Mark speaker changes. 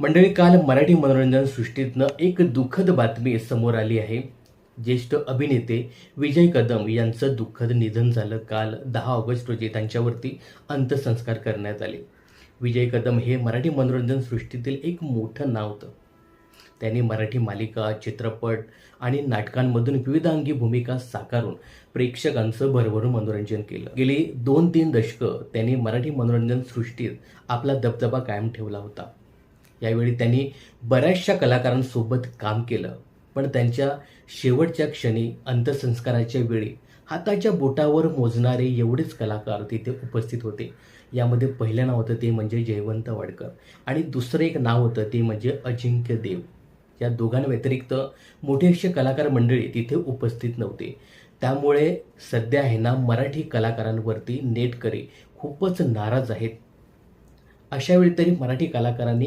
Speaker 1: मंडळी काल मराठी मनोरंजन सृष्टीतनं एक दुःखद बातमी समोर आली आहे. ज्येष्ठ अभिनेते विजय कदम यांचं दुःखद निधन झालं काल दहा ऑगस्ट रोजी त्यांच्यावरती अंत्यसंस्कार करण्यात आले. विजय कदम हे मराठी मनोरंजन सृष्टीतील एक मोठं नाव होतं. त्यांनी मराठी मालिका चित्रपट आणि नाटकांमधून विविधांगी भूमिका साकारून प्रेक्षकांचं भरभरून मनोरंजन केलं. गेली दोन तीन दशकं त्यांनी मराठी मनोरंजन सृष्टीत आपला दबदबा कायम ठेवला होता. यावेळी त्यांनी बऱ्याचशा कलाकारांसोबत काम केलं. पण त्यांच्या शेवटच्या क्षणी अंत्यसंस्काराच्या वेळी हाताच्या बोटावर मोजणारे एवढेच कलाकार तिथे उपस्थित होते. यामध्ये पहिलं नाव होतं ते म्हणजे जयवंत वाडकर आणि दुसरं एक नाव होतं ते म्हणजे अजिंक्य देव. या दोघांव्यतिरिक्त मोठे असे कलाकार मंडळी तिथे उपस्थित नव्हते. त्यामुळे सध्या आहे ना मराठी कलाकारांवरती नेटकरी खूपच नाराज आहेत. अशावेळी तरी मराठी कलाकारांनी